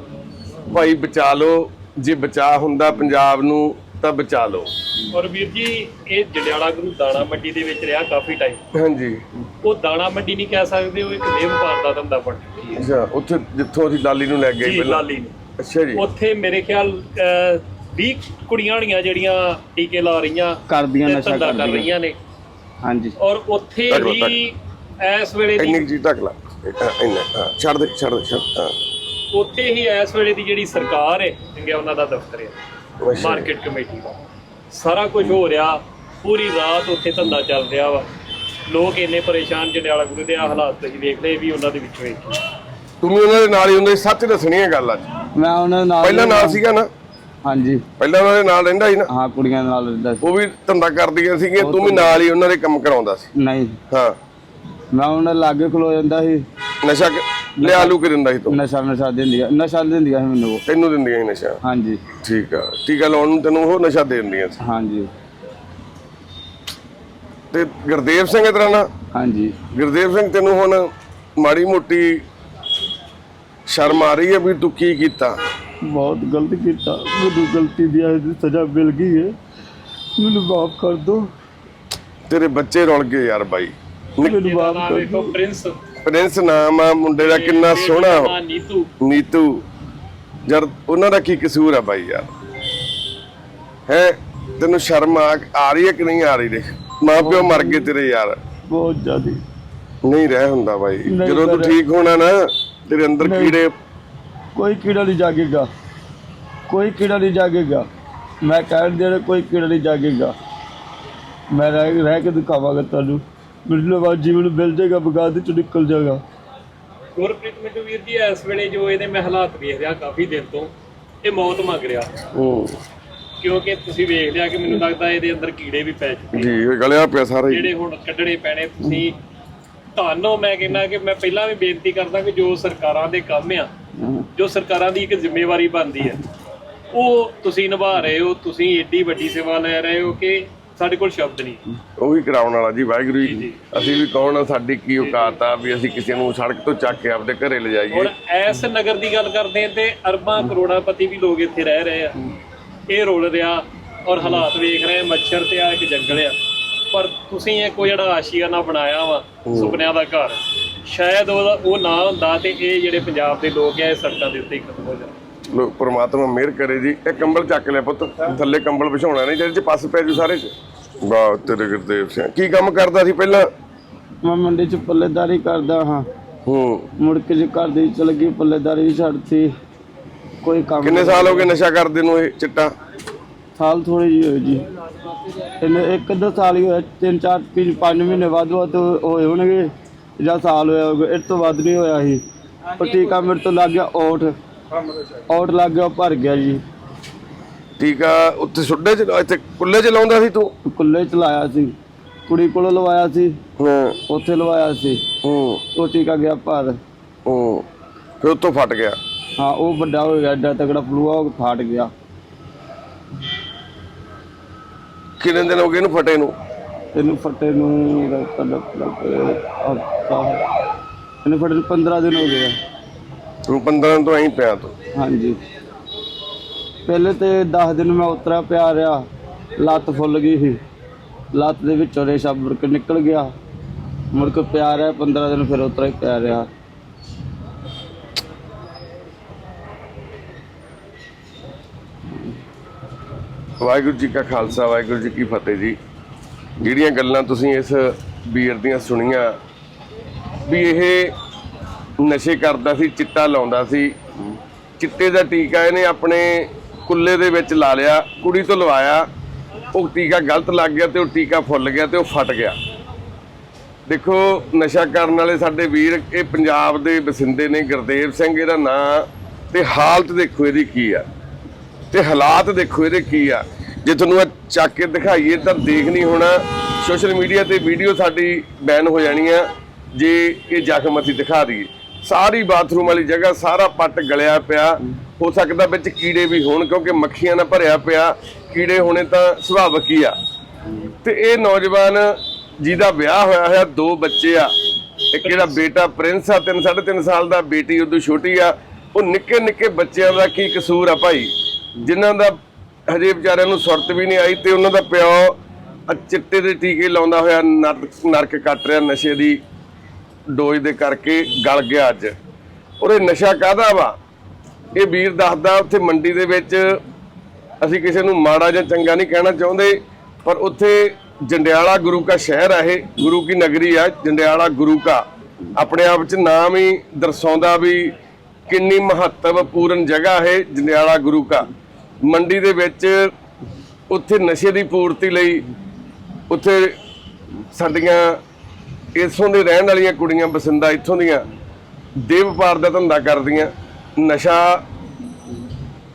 ਭਾਈ ਬਚਾ ਲਓ, ਜੇ ਬਚਾ ਹੁੰਦਾ ਪੰਜਾਬ ਨੂੰ ਤਾਂ ਬਚਾ ਲਓ। ਔਰ ਵੀਰ ਜੀ ਇਹ ਜੰਡਿਆਲਾ ਗੁਰੂ ਦਾਣਾ ਮੰਡੀ ਦੇ ਵਿੱਚ ਰਿਹਾ ਕਾਫੀ ਟਾਈਮ ਹਾਂਜੀ। ਉਹ ਦਾਣਾ ਮੰਡੀ ਨਹੀਂ ਕਹਿ ਸਕਦੇ ਉਹ ਇੱਕ ਦੇਹ ਵਪਾਰ ਦਾ ਧੰਦਾ ਬਣ ਚੁੱਕੀ ਹੈ। ਅੱਛਾ ਉੱਥੇ ਜਿੱਥੋਂ ਅਸੀਂ ਲਾਲੀ ਨੂੰ ਲੈ ਗਏ ਜੀ ਲਾਲੀ ਨੂੰ। ਅੱਛਾ ਜੀ। ਉੱਥੇ ਮੇਰੇ ਖਿਆਲ 20 ਕੁੜੀਆਂ ਹੋਣੀਆਂ ਜਿਹੜੀਆਂ ਟੀਕੇ ਲਾ ਰਹੀਆਂ ਕਰਦੀਆਂ ਨਸ਼ਾ ਕਰ ਰਹੀਆਂ ਨੇ। ਹਾਂਜੀ। ਔਰ ਉੱਥੇ ਤੱਕ ਹੀ ਇਸ ਵੇਲੇ ਦੀ ਇੰਨੀ ਜੀ ਢੱਕ ਲਾ। ਇੰਨਾ ਛੱਡ ਦੇ ਛੱਡ ਦੇ ਛੱਡ ਉੱਥੇ ਹੀ ਇਸ ਵੇਲੇ ਦੀ ਜਿਹੜੀ ਸਰਕਾਰ ਹੈ ਚੰਗਿਆ ਉਹਨਾਂ ਦਾ ਦਫ਼ਤਰ ਹੈ। ਮਾਰਕੀਟ ਕਮੇਟੀ ਦਾ। ਸਾਰਾ ਕੁਝ ਹੋ ਰਿਹਾ ਪੂਰੀ ਰਾਤ ਉੱਥੇ ਧੰਦਾ ਚੱਲ ਰਿਹਾ ਵਾ। ਲੋਕ ਇੰਨੇ ਪਰੇਸ਼ਾਨ ਜੰਡਿਆਲਾ ਗੁਰੂ ਦੇ ਆ ਹਾਲਾਤ ਤੁਸੀਂ ਵੇਖਦੇ ਵੀ ਉਹਨਾਂ ਦੇ ਵਿੱਚੋਂ ਇੱਕ। ਤੂੰ ਵੀ ਉਹਨਾਂ ਦੇ ਨਾਲ ਹੀ ਹੁੰਦੇ ਸੱਚ ਦੱਸਣੀ ਹੈ ਗੱਲ ਅੱਜ। ਮੈਂ ਉਹਨਾਂ ਦੇ ਨਾਲ ਪਹਿਲਾਂ ਨਾਲ ਸੀਗਾ ਨਾ? ਹਾਂਜੀ। ਪਹਿਲਾਂ ਉਹਨਾਂ ਦੇ ਨਾਲ ਰਹਿੰਦਾ ਸੀ ਨਾ? ਹਾਂ ਕੁੜੀਆਂ ਦੇ ਨਾਲ ਰਹਿੰਦਾ ਸੀ। ਉਹ ਵੀ ਧੰਦਾ ਕਰਦੀਆਂ ਸੀਗੀਆਂ ਤੂੰ ਵੀ ਨਾਲ ਹੀ ਉਹਨਾਂ ਦੇ ਕੰਮ ਕਰਾਉਂਦਾ ਸੀ। ਨਹੀਂ। ਹਾਂ। ਮੈਂ ਉਹਨਾਂ ਲਾਗੇ ਖਲੋ ਜਾਂਦਾ ਸੀ। ਨਸ਼ਾ ਕਿ- ਲਿਆ ਲੂ ਕੇ ਦਿੰਦਾ ਸੀ ਤੂੰ? ਨਸ਼ਾ ਨਸ਼ਾ ਦਿੰਦੀਆਂ ਨਸ਼ਾ ਦਿੰਦੀਆਂ ਸੀ ਮੈਨੂੰ ਉਹ। ਤੈਨੂੰ ਦਿੰਦੀਆਂ ਸੀ ਨਸ਼ਾ? ਹਾਂਜੀ। ਠੀਕ ਆ। ਟੀਕਾ ਲਾਉਣ ਨੂੰ ਤੈਨੂੰ ਉਹ ਨਸ਼ਾ ਦੇ ਦਿੰਦੀਆਂ ਸੀ। ਹਾਂਜੀ। ਤੇ ਗੁਰਦੇਵ ਸਿੰਘ ਇਸ ਤਰ੍ਹਾਂ ਨਾ? ਹਾਂਜੀ। ਗੁਰਦੇਵ ਸਿੰਘ ਤੈਨੂੰ ਹੁਣ ਮਾੜੀ ਮੋਟੀ ਸ਼ਰਮ ਆ ਰਹੀ ਹੈ ਵੀ ਤੂੰ ਕੀ ਕੀਤਾ? ਬਹੁਤ ਗਲਤ ਕੀਤਾ। ਮੈਨੂੰ ਗਲਤੀ ਦੀ ਅੱਜ ਸਜ਼ਾ ਮਿਲ ਗਈ ਹੈ। ਮੈਨੂੰ ਮਾਫ ਕਰ ਦਿਓ। ਤੇਰੇ ਬੱਚੇ ਰੁਲ ਗਏ ਯਾਰ ਬਾਈ। ਮੈਨੂੰ ਮਾਫ ਕਰ ਵੇਖੋ ਪ੍ਰਿੰਸ। ਪ੍ਰਿੰਸ ਨਾਮ ਆ ਮੁੰਡੇ ਦਾ ਕਿੰਨਾ ਸੋਹਣਾ। ਨਾਮ ਨੀਤੂ। ਨੀਤੂ। ਯਾਰ ਉਹਨਾਂ ਦਾ ਕੀ ਕਸੂਰ ਆ ਬਾਈ ਯਾਰ? ਹੈ? ਤੈਨੂੰ ਸ਼ਰਮ ਆ ਆ ਰਹੀ ਹੈ ਕਿ ਨਹੀਂ ਆ ਰਹੀ? ਦੇਖ ਮਾਂ ਪਿਓ ਮਰ ਗਏ ਤੇਰੇ ਯਾਰ। ਬਹੁਤ ਜ਼ਿਆਦਾ। ਨਹੀਂ ਰਹਿ ਹੁੰਦਾ ਬਾਈ। ਨਹੀਂ ਜਦੋਂ ਤੂੰ ਠੀਕ ਹੋਣਾ ਨਾ ਤੇਰੇ ਅੰਦਰ ਨਹੀਂ। ਕੀੜੇ ਕੋਈ ਕੀੜਾ ਨਹੀਂ ਜਾਗੇਗਾ। ਕੋਈ ਕੀੜਾ ਨਹੀਂ ਜਾਗੇਗਾ। ਮੈਂ ਕਹਿਣ ਦੇ ਰਿਹਾ ਕੋਈ ਕੀੜਾ ਨਹੀਂ ਜਾਗੇਗਾ। ਮੈਂ ਰਹਿ ਰਹਿ ਕੇ ਦਿਖਾਵਾਂਗਾ ਤੁਹਾਨੂੰ ਮੈਨੂੰ ਬਾਅਦ ਜੀਵਨ ਮਿਲ ਜਾਏਗਾ ਬਗਾਦ ਚ ਨਿਕਲ ਜਾਏਗਾ। ਗੁਰਪ੍ਰੀਤ ਮਿੱਟੂ ਵੀਰ ਜੀ ਇਸ ਵੇਲੇ ਜੋ ਇਹਦੇ ਮੈਂ ਹਾਲਾਤ ਵੇਖ ਰਿਹਾ ਕਾਫੀ ਦਿਨ ਤੋਂ ਇਹ ਮੌਤ ਮੰਗ ਰਿਹਾ। ਹੂੰ ਕਿਉਂਕਿ ਤੁਸੀਂ ਵੇਖ ਲਿਆ ਕਿ ਮੈਨੂੰ ਲੱਗਦਾ ਇਹਦੇ ਅੰਦਰ ਕੀੜੇ ਵੀ ਪੈ ਚੁੱਕੇ ਜੀ ਇਹ ਗਲਿਆ ਪਿਆ ਸਾਰਾ ਹੀ। ਜਿਹੜੇ ਹੁਣ ਕੱਢਣੇ ਪੈਣੇ ਤੁਸੀਂ ਤੁਹਾਨੂੰ ਮੈਂ ਕਹਿੰਦਾ ਕਿ ਮੈਂ ਪਹਿਲਾਂ ਵੀ ਬੇਨਤੀ ਕਰਦਾ ਕਿ ਜੋ ਸਰਕਾਰਾਂ ਦੇ ਕੰਮ ਆ ਜੋ ਸਰਕਾਰਾਂ ਦੀ ਇੱਕ ਜ਼ਿੰਮੇਵਾਰੀ ਬਣਦੀ ਹੈ ਉਹ ਤੁਸੀਂ ਨਿਭਾ ਰਹੇ ਹੋ ਤੁਸੀਂ ਏਡੀ ਵੱਡੀ ਸੇਵਾ ਲੈ ਰਹੇ ਹੋ ਕਿ ਸਾਡੇ ਕੋਲ ਸ਼ਬਦ ਨਹੀਂ ਉਹ ਵੀ ਕਰਾਉਣ ਵਾਲਾ ਜੀ ਵਾਹਿਗੁਰੂ ਜੀ। ਅਸੀਂ ਵੀ ਕੌਣ ਆ ਸਾਡੀ ਕੀ ਔਕਾਤ ਆ ਵੀ ਅਸੀਂ ਕਿਸੇ ਨੂੰ ਸੜਕ ਤੋਂ ਚੱਕ ਕੇ ਆਪਦੇ ਘਰੇ ਲਿਜਾਈਏ? ਹੁਣ ਇਸ ਨਗਰ ਦੀ ਗੱਲ ਕਰਦੇ ਤੇ ਅਰਬਾਂ ਕਰੋੜਾਪਤੀ ਵੀ ਲੋਕ ਇੱਥੇ ਰਹਿ ਰਹੇ ਆ। ਇਹ ਰੋਲ ਰਿਹਾ ਔਰ ਹਾਲਾਤ ਵੇਖ ਰਹੇ ਮੱਛਰ ਤੇ ਆ ਇੱਕ ਜੰਗਲ ਆ। ਪਰ ਤੁਸੀਂ ਇਹ ਕੋਈ ਜਿਹੜਾ ਆਸ਼ੀਆਨਾ ਬਣਾਇਆ ਵਾ ਸੁਪਨਿਆਂ ਦਾ ਘਰ ਸ਼ਾਇਦ ਉਹ ਨਾ ਹੁੰਦਾ ਤੇ ਇਹ ਜਿਹੜੇ ਪੰਜਾਬ ਦੇ ਲੋਕ ਆ ਇਹ ਸੜਕਾਂ ਦੇ ਉੱਤੇ ਹੀ ਖਤਮ ਹੋ ਜਾਂਦੇ ਲੋਕ ਪ੍ਰਮਾਤਮਾ ਮਿਹਰ ਕਰੇ ਜੀ। ਇਹ ਕੰਬਲ ਚੱਕ ਲਿਆ ਪੁੱਤ। ਥੱਲੇ ਕੰਬਲ ਵਿਛਾਉਣਾ ਨਹੀਂ ਜਿਹਦੇ ਚ ਪੱਸ ਪੈ ਜੂ ਸਾਰੇ ਚ। ਵਾਹ ਤੇਰੇ ਗੁਰਦੇਵ ਸਿੰਘ। ਕੀ ਕੰਮ ਕਰਦਾ ਸੀ ਪਹਿਲਾਂ? ਮੈਂ ਮੰਡੀ ਚ ਪੱਲੇਦਾਰੀ ਕਰਦਾ ਹਾਂ। ਹੂੰ। ਮੁੜ ਕੇ ਜੇ ਘਰ ਦੀ ਚਲ ਗਈ ਪੱਲੇਦਾਰੀ ਵੀ ਛੱਡਤੀ। ਕੋਈ ਕੰਮ ਕਿੰਨੇ ਸਾਲ ਹੋ ਗਏ ਨਸ਼ਾ ਕਰਦੇ ਨੂੰ ਇਹ ਚਿੱਟਾ? ਸਾਲ ਥੋੜੀ ਜਿਹੀ ਹੋਈ ਜੀ। ਇਹਨੇ ਇੱਕ ਅੱਧਾ ਸਾਲ ਹੀ ਹੋਇਆ ਤਿੰਨ ਚਾਰ ਤਿੰਨ ਪੰਜ ਮਹੀਨੇ ਵੱਧ ਵੱਧ ਹੋਏ ਹੋਣਗੇ ਜਾਂ ਸਾਲ ਹੋਇਆ ਹੋਊਗਾ ਇਹ ਤੋਂ ਵੱਧ ਨਹੀਂ ਹੋਇਆ ਸੀ। ਉਹ ਟੀਕਾ ਮੇਰੇ ਤੋਂ ਲੱਗ ਗਿਆ ਓਠ ਓਠ ਲੱਗ ਗਿਆ ਭਰ ਗਿਆ ਜੀ। ਟੀਕਾ ਉੱਥੇ ਸੁੱਡੇ ਚ ਇੱਥੇ ਕੁੱਲੇ ਚ ਲਾਉਂਦਾ ਸੀ ਤੂੰ? ਕੁੱਲੇ ਚ ਲਾਇਆ ਸੀ। ਕੁੜੀ ਕੋਲ ਲਵਾਇਆ ਸੀ। ਹਾਂ। ਉੱਥੇ ਲਵਾਇਆ ਸੀ। ਹੂੰ। ਉਹ ਟੀਕਾ ਗਿਆ ਭਰ। ਹੂੰ। ਫਿਰ ਉੱਥੋਂ ਫਟ ਗਿਆ? ਹਾਂ ਉਹ ਵੱਡਾ ਹੋ ਗਿਆ ਐਡਾ ਤਕੜਾ ਫਲੂਆ ਉਹ ਫਾਟ ਗਿਆ। ਕਿੰਨੇ ਦਿਨ ਹੋ ਗਏ ਇਹਨੂੰ ਫਟੇ ਨੂੰ? ਇਹਨੂੰ ਫੱਟੇ ਨੂੰ ਇਹਨੂੰ ਫੱਟੇ ਨੂੰ 15 ਦਿਨ ਹੋ ਗਏ ਆ। ਤੂੰ 15 ਤੋਂ ਐਂ ਪਿਆ ਤੂੰ। ਹਾਂਜੀ। ਪਹਿਲੇ ਤੇ 10 ਦਿਨ ਮੈਂ ਉਤਰਾ ਪਿਆ ਰਿਹਾ, ਲੱਤ ਫੁੱਲ ਗਈ ਸੀ। ਲੱਤ ਦੇ ਵਿੱਚੋਂ ਰੇਸ਼ਾ ਮੁੜ ਨਿਕਲ ਗਿਆ। ਮੁੜ ਕੇ ਪਿਆ ਰਿਹਾ 15 ਦਿਨ ਫਿਰ ਉਤਰਾ ਹੀ ਪਿਆ ਰਿਹਾ। ਵਾਹਿਗੁਰੂ ਜੀ ਕਾ ਖਾਲਸਾ, ਵਾਹਿਗੁਰੂ ਜੀ ਕੀ ਫਤਿਹ ਜੀ। ਜਿਹੜੀਆਂ ਗੱਲਾਂ ਤੁਸੀਂ ਇਸ ਵੀਰ ਦੀਆਂ ਸੁਣੀਆਂ, ਵੀ ਇਹ ਨਸ਼ੇ ਕਰਦਾ ਸੀ, ਚਿੱਟਾ ਲਾਉਂਦਾ ਸੀ। ਚਿੱਟੇ ਦਾ ਟੀਕਾ ਇਹਨੇ ਆਪਣੇ ਕੁੱਲੇ ਦੇ ਵਿੱਚ ਲਾ ਲਿਆ, ਕੁੜੀ ਤੋਂ ਲਵਾਇਆ। ਉਹ ਟੀਕਾ ਗਲਤ ਲੱਗ ਗਿਆ ਤੇ ਉਹ ਟੀਕਾ ਫੁੱਲ ਗਿਆ ਤੇ ਉਹ ਫਟ ਗਿਆ। ਦੇਖੋ, ਨਸ਼ਾ ਕਰਨ ਵਾਲੇ ਸਾਡੇ ਵੀਰ, ਇਹ ਪੰਜਾਬ ਦੇ ਵਸਿੰਦੇ ਨੇ, ਗੁਰਦੇਵ ਸਿੰਘ ਇਹਦਾ ਨਾਂ ਤੇ ਹਾਲਤ ਦੇਖੋ ਇਹਦੀ ਕੀ ਆ। ਤੇ ਹਾਲਾਤ ਦੇਖੋ ਇਹਦੇ ਕੀ ਆ। ਜੇ ਤੁਹਾਨੂੰ ਇਹ ਚੱਕ ਕੇ ਦਿਖਾਈਏ ਤਾਂ ਦੇਖ ਨਹੀਂ ਹੋਣਾ, ਸੋਸ਼ਲ ਮੀਡੀਆ ਤੇ ਵੀਡੀਓ ਸਾਡੀ ਬੈਨ ਹੋ ਜਾਣੀ ਆ। ਜੇ ਇਹ ਜ਼ਖਮ ਅਸੀਂ ਦਿਖਾ ਦਈਏ। ਸਾਰੀ ਬਾਥਰੂਮ ਵਾਲੀ ਜਗ੍ਹਾ ਸਾਰਾ ਪੱਟ ਗਲਿਆ ਪਿਆ। ਹੋ ਸਕਦਾ ਵਿੱਚ ਕੀੜੇ ਵੀ ਹੋਣ ਕਿਉਂਕਿ ਮੱਖੀਆਂ ਨਾਲ ਭਰਿਆ ਪਿਆ। ਕੀੜੇ ਹੋਣੇ ਤਾਂ ਸੁਭਾਵਿਕ ਹੀ ਆ। ਤੇ ਇਹ ਨੌਜਵਾਨ ਜਿਹਦਾ ਵਿਆਹ ਹੋਇਆ ਹੋਇਆ, ਦੋ ਬੱਚੇ ਆ। ਇੱਕ ਜਿਹੜਾ ਬੇਟਾ ਪ੍ਰਿੰਸ ਆ 3 3.5 ਸਾਲ ਦਾ ਬੇਟੀ ਉਦੋਂ ਛੋਟੀ ਆ। ਉਹ ਨਿੱਕੇ ਨਿੱਕੇ ਬੱਚਿਆਂ ਦਾ ਕੀ ਕਸੂਰ ਆ ਭਾਈ? ਜਿਨ੍ਹਾਂ ਦਾ ਹਜੇ ਵਿਚਾਰਿਆਂ ਨੂੰ ਸੁਰਤ ਵੀ ਨਹੀਂ ਆਈ ਤੇ ਉਹਨਾਂ ਦਾ ਪਿਓ ਚਿੱਟੇ ਦੇ ਟੀਕੇ ਲਾਉਂਦਾ ਹੋਇਆ, ਨਰਕ ਨਰਕ ਕੱਟ ਰਿਹਾ ਨਸ਼ੇ ਦੀ। ਡੋਜ਼ ਦੇ ਕਰਕੇ ਗਲ ਗਿਆ ਅੱਜ। ਔਰ ਇਹ ਨਸ਼ਾ ਕਾਹਦਾ ਵਾ? ਇਹ ਵੀਰ ਦੱਸਦਾ ਉੱਥੇ ਮੰਡੀ ਦੇ ਵਿੱਚ ਅਸੀਂ ਕਿਸੇ ਨੂੰ ਮਾੜਾ ਜਾਂ ਚੰਗਾ ਨਹੀਂ ਕਹਿਣਾ ਚਾਹੁੰਦੇ, ਪਰ ਉੱਥੇ ਜੰਡਿਆਲਾ ਗੁਰੂ ਕਾ ਸ਼ਹਿਰ ਆ ਇਹ, ਗੁਰੂ ਕੀ ਨਗਰੀ ਆ ਜੰਡਿਆਲਾ ਗੁਰੂ ਕਾ। ਆਪਣੇ ਆਪ ਚ ਨਾਮ ਹੀ ਦਰਸਾਉਂਦਾ ਵੀ ਕਿੰਨੀ ਮਹੱਤਵਪੂਰਨ ਜਗ੍ਹਾ ਹੈ ਜੰਡਿਆਲਾ ਗੁਰੂ ਕਾ। ਮੰਡੀ ਦੇ ਵਿੱਚ ਉੱਥੇ ਨਸ਼ੇ ਦੀ ਪੂਰਤੀ ਲਈ ਉੱਥੇ ਸਾਡੀਆਂ ਇਥੋਂ ਦੇ ਰਹਿਣ ਵਾਲੀਆਂ ਕੁੜੀਆਂ ਬਸਿੰਦਾ ਇੱਥੋਂ ਦੀਆਂ ਦੇ ਵਪਾਰ ਦਾ ਧੰਦਾ ਕਰਦੀਆਂ, ਨਸ਼ਾ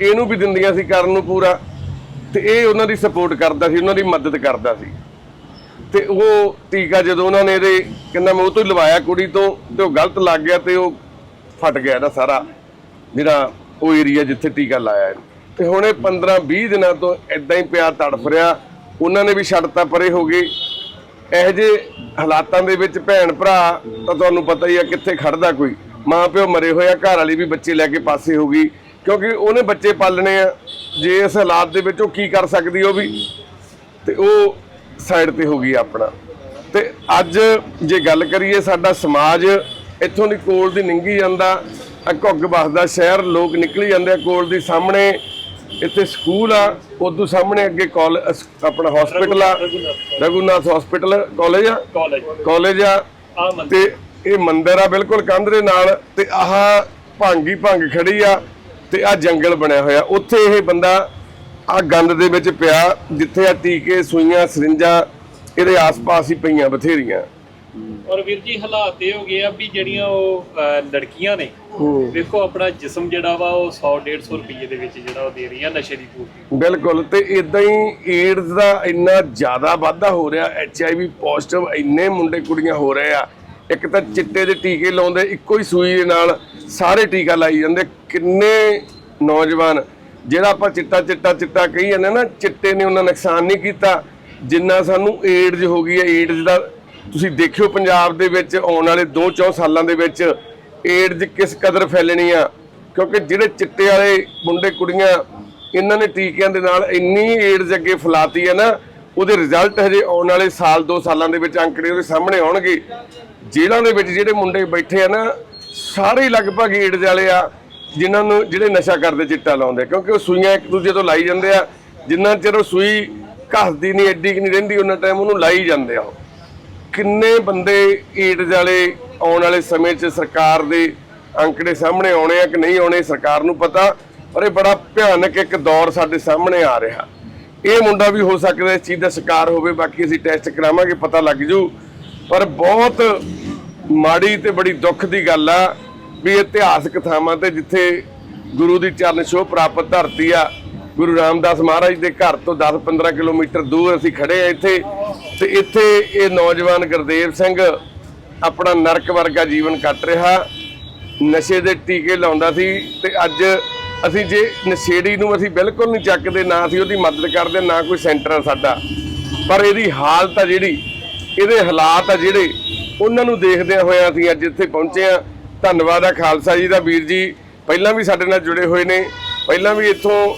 ਇਹਨੂੰ ਵੀ ਦਿੰਦੀਆਂ ਸੀ ਕਰਨ ਨੂੰ ਪੂਰਾ, ਤੇ ਇਹ ਉਹਨਾਂ ਦੀ ਸਪੋਰਟ ਕਰਦਾ ਸੀ, ਉਹਨਾਂ ਦੀ ਮਦਦ ਕਰਦਾ ਸੀ ਤੇ ਉਹ ਟੀਕਾ ਜਦੋਂ ਉਹਨਾਂ ਨੇ ਇਹਦੇ ਕਹਿੰਦਾ ਮੈਂ ਉਹ ਤੋਂ ਹੀ ਲਵਾਇਆ ਕੁੜੀ ਤੋਂ, ਤੇ ਉਹ ਗਲਤ ਲੱਗ ਗਿਆ ਤੇ ਉਹ ਫਟ ਗਿਆ ਇਹਦਾ ਸਾਰਾ ਜਿਹੜਾ ਉਹ ਏਰੀਆ ਜਿੱਥੇ ਟੀਕਾ ਲਾਇਆ ਇਹਨੂੰ। ਤੇ ਹੁਣ ਇਹ 15 20 ਦਿਨਾਂ ਤੋਂ ਇਦਾਂ ਹੀ ਪਿਆ ਤੜਫ ਰਿਹਾ, ਉਹਨਾਂ ਨੇ ਵੀ ਛੱਡਤਾ ਪਰੇ ਹੋ ਗਏ ਇਹੋ ਜਿਹੇ ਹਾਲਾਤਾਂ ਦੇ ਵਿੱਚ ਭੈਣ ਭਰਾ, ਤਾਂ ਤੁਹਾਨੂੰ ਪਤਾ ਹੀ ਆ ਕਿੱਥੇ ਖੜਦਾ ਕੋਈ। ਮਾਂ ਪਿਓ ਮਰੇ ਹੋਏ ਆ, ਘਰ ਵਾਲੀ ਵੀ ਬੱਚੇ ਲੈ ਕੇ ਪਾਸੇ ਹੋ ਗਈ। ਕਿਉਂਕਿ ਉਹਨੇ ਬੱਚੇ ਪਾਲਣੇ ਆ। ਜੇ ਇਸ ਹਾਲਾਤ ਦੇ ਵਿੱਚ ਉਹ ਕੀ ਕਰ ਸਕਦੀ ਉਹ ਵੀ? ਤੇ ਉਹ ਸਾਈਡ ਤੇ ਹੋ ਗਈ ਆਪਣਾ। ਤੇ ਅੱਜ ਜੇ ਗੱਲ ਕਰੀਏ ਸਾਡਾ ਸਮਾਜ, ਇੱਥੋਂ ਦੀ ਕੋਲ ਦੀ ਨਿੰਗੀ ਜਾਂਦਾ, ਆ ਘੁੱਗ ਬਸਦਾ ਸ਼ਹਿਰ, ਲੋਕ ਨਿਕਲੀ ਜਾਂਦੇ ਆ ਕੋਲ ਦੀ ਸਾਹਮਣੇ। ਇੱਥੇ ਸਕੂਲ ਆ ਉਦੋਂ ਸਾਹਮਣੇ ਅੱਗੇ ਕਾਲਜ ਆਪਣਾ ਹਸਪੀਟਲ ਆ। ਰਘੁਨਾਥ ਹਸਪੀਟਲ ਕਾਲਜ ਆ? ਕਾਲਜ। ਆ। ਤੇ ਇਹ ਮੰਦਿਰ ਆ ਬਿਲਕੁਲ ਕੰਧ ਦੇ ਨਾਲ ਤੇ ਆਹ ਭਾਂਗੀ ਭੰਗ ਖੜੀ ਆ ਤੇ ਆ ਜੰਗਲ ਬਣਿਆ ਹੋਇਆ। ਉੱਥੇ ਇਹ ਬੰਦਾ ਆ ਗੰਦ ਦੇ ਵਿੱਚ ਪਿਆ ਜਿੱਥੇ ਆ ਟੀਕੇ ਸੂਈਆਂ ਸਰਿੰਜਾਂ ਇਹਦੇ ਆਸ-ਪਾਸ ਹੀ ਪਈਆਂ ਬਥੇਰੀਆਂ। ਔਰ ਵੀਰ ਜੀ ਹਾਲਾਤ ਇਹ ਹੋ ਗਏ ਆ ਵੀ ਜਿਹੜੀਆਂ ਉਹ ਅਹ, ਲੜਕੀਆਂ ਨੇ ਵੇਖੋ ਆਪਣਾ ਜਿਸਮ ਜਿਹੜਾ ਵਾ ਉਹ 100 150 ਰੁਪਏ ਦੇ ਵਿੱਚ ਜਿਹੜਾ ਉਹ ਦੇ ਰਹੀਆਂ ਨਸ਼ੇ ਦੀ ਪੂਰਤੀ। ਬਿਲਕੁਲ ਤੇ ਇਦਾਂ ਹੀ ਏਡਜ਼ ਦਾ ਇੰਨਾ ਜ਼ਿਆਦਾ ਵਾਧਾ ਹੋ ਰਿਹਾ ਐਚਆਈਵੀ ਪੋਜ਼ਿਟਿਵ ਇੰਨੇ ਮੁੰਡੇ ਕੁੜੀਆਂ ਹੋ ਰਹੇ ਆ। ਇੱਕ ਤਾਂ ਚਿੱਟੇ ਦੇ ਟੀਕੇ ਲਾਉਂਦੇ ਇੱਕੋ ਹੀ ਸੂਈ ਦੇ ਨਾਲ ਸਾਰੇ ਟੀਕਾ ਲਾਈ ਜਾਂਦੇ। ਕਿੰਨੇ ਨੌਜਵਾਨ ਜਿਹੜਾ ਆਪਾਂ ਚਿੱਟਾ ਚਿੱਟਾ ਚਿੱਟਾ ਕਹੀ ਜਾਂਦੇ ਨਾ ਚਿੱਟੇ ਨੇ ਉਹਨਾਂ ਨੁਕਸਾਨ ਨਹੀਂ ਕੀਤਾ। ਜਿੰਨਾ ਸਾਨੂੰ ਏਡਜ਼ ਹੋ ਗਈ ਹੈ ਏਡਜ਼ ਦਾ ਤੁਸੀਂ ਦੇਖਿਓ ਪੰਜਾਬ ਦੇ ਵਿੱਚ ਆਉਣ ਵਾਲੇ 2-4 ਸਾਲਾਂ ਦੇ ਵਿੱਚ ਏਡਜ਼ ਕਿਸ ਕਦਰ ਫੈਲਣੀ ਆ? ਕਿਉਂਕਿ ਜਿਹੜੇ ਚਿੱਟੇ ਵਾਲੇ ਮੁੰਡੇ ਕੁੜੀਆਂ, ਇਹਨਾਂ ਨੇ ਟੀਕਿਆਂ ਦੇ ਨਾਲ ਇੰਨੀ ਏਡਜ਼ ਅੱਗੇ ਫੈਲਾਤੀ ਹੈ ਨਾ, ਉਹਦੇ ਰਿਜ਼ਲਟ ਹਜੇ ਆਉਣ ਵਾਲੇ ਸਾਲ 2 ਸਾਲਾਂ ਦੇ ਵਿੱਚ ਅੰਕੜੇ ਉਹਦੇ ਸਾਹਮਣੇ ਆਉਣਗੇ। ਜੇਲ੍ਹਾਂ ਦੇ ਵਿੱਚ ਜਿਹੜੇ ਮੁੰਡੇ ਬੈਠੇ ਆ ਨਾ, ਸਾਰੇ ਲਗਭਗ ਏਡਜ਼ ਵਾਲੇ ਆ, ਜਿਨ੍ਹਾਂ ਨੂੰ, ਜਿਹੜੇ ਨਸ਼ਾ ਕਰਦੇ ਚਿੱਟਾ ਲਾਉਂਦੇ ਕਿਉਂਕਿ ਉਹ ਸੂਈਆਂ ਇੱਕ ਦੂਜੇ ਤੋਂ ਲਾਈ ਜਾਂਦੇ ਆ, ਜਿੰਨਾ ਚਿਰ ਉਹ ਸੂਈ ਘਸਦੀ ਨਹੀਂ, ਐਡੀ ਕਿ ਨਹੀਂ ਰਹਿੰਦੀ, ਉਹਨਾਂ ਟਾਈਮ ਉਹਨੂੰ ਲਾਈ ਜਾਂਦੇ ਆ ਉਹ। ਕਿੰਨੇ ਬੰਦੇ ਏਡਜ਼ ਵਾਲੇ ਆਉਣ ਵਾਲੇ ਸਮੇਂ 'ਚ ਸਰਕਾਰ ਦੇ ਅੰਕੜੇ ਸਾਹਮਣੇ ਆਉਣੇ ਆ ਕਿ ਨਹੀਂ ਆਉਣੇ, ਸਰਕਾਰ ਨੂੰ ਪਤਾ, ਪਰ ਇਹ ਬੜਾ ਭਿਆਨਕ ਇੱਕ ਦੌਰ ਸਾਡੇ ਸਾਹਮਣੇ ਆ ਰਿਹਾ। ਇਹ ਮੁੰਡਾ ਵੀ ਹੋ ਸਕਦਾ ਇਸ ਚੀਜ਼ ਦਾ ਸ਼ਿਕਾਰ ਹੋਵੇ, ਬਾਕੀ ਅਸੀਂ ਟੈਸਟ ਕਰਾਵਾਂਗੇ, ਪਤਾ ਲੱਗ ਜੂ। ਪਰ ਬਹੁਤ ਮਾੜੀ ਤੇ ਬੜੀ ਦੁੱਖ ਦੀ ਗੱਲ ਆ ਵੀ ਇਤਿਹਾਸਕ ਥਾਵਾਂ ਤੇ ਜਿੱਥੇ ਗੁਰੂ ਦੀ ਚਰਨ ਛੋਹ ਪ੍ਰਾਪਤ ਧਰਤੀ ਆ, ਗੁਰੂ ਰਾਮਦਾਸ ਮਹਾਰਾਜ ਦੇ ਘਰ ਤੋਂ 10-15 ਕਿਲੋਮੀਟਰ ਦੂਰ ਅਸੀਂ ਖੜੇ ਆ ਇੱਥੇ। ਤੇ ਇੱਥੇ ਇਹ ਨੌਜਵਾਨ ਗੁਰਦੇਵ ਸਿੰਘ ਆਪਣਾ ਨਰਕ ਵਰਗਾ ਜੀਵਨ ਕੱਟ ਰਿਹਾ। ਨਸ਼ੇ ਦੇ ਟੀਕੇ ਲਾਉਂਦਾ ਸੀ ਤੇ ਅੱਜ ਅਸੀਂ ਜੇ ਨਸ਼ੇੜੀ ਨੂੰ ਅਸੀਂ ਬਿਲਕੁਲ ਨਹੀਂ ਚੱਕਦੇ, ਨਾ ਅਸੀਂ ਉਹਦੀ ਮਦਦ ਕਰਦੇ, ਨਾ ਕੋਈ ਸੈਂਟਰ ਆ ਸਾਡਾ। ਪਰ ਇਹਦੀ ਹਾਲਤ ਆ ਜਿਹੜੀ, ਇਹਦੇ ਹਾਲਾਤ ਆ ਜਿਹੜੇ, ਉਹਨਾਂ ਨੂੰ ਦੇਖਦਿਆਂ ਹੋਇਆਂ ਅਸੀਂ ਅੱਜ ਇੱਥੇ ਪਹੁੰਚੇ ਆ ਧੰਨਵਾਦ ਆ ਖਾਲਸਾ ਜੀ ਦਾ। ਵੀਰ ਜੀ, ਪਹਿਲਾਂ ਵੀ ਸਾਡੇ ਨਾਲ ਜੁੜੇ ਹੋਏ ਨੇ। ਪਹਿਲਾਂ ਵੀ ਇੱਥੋਂ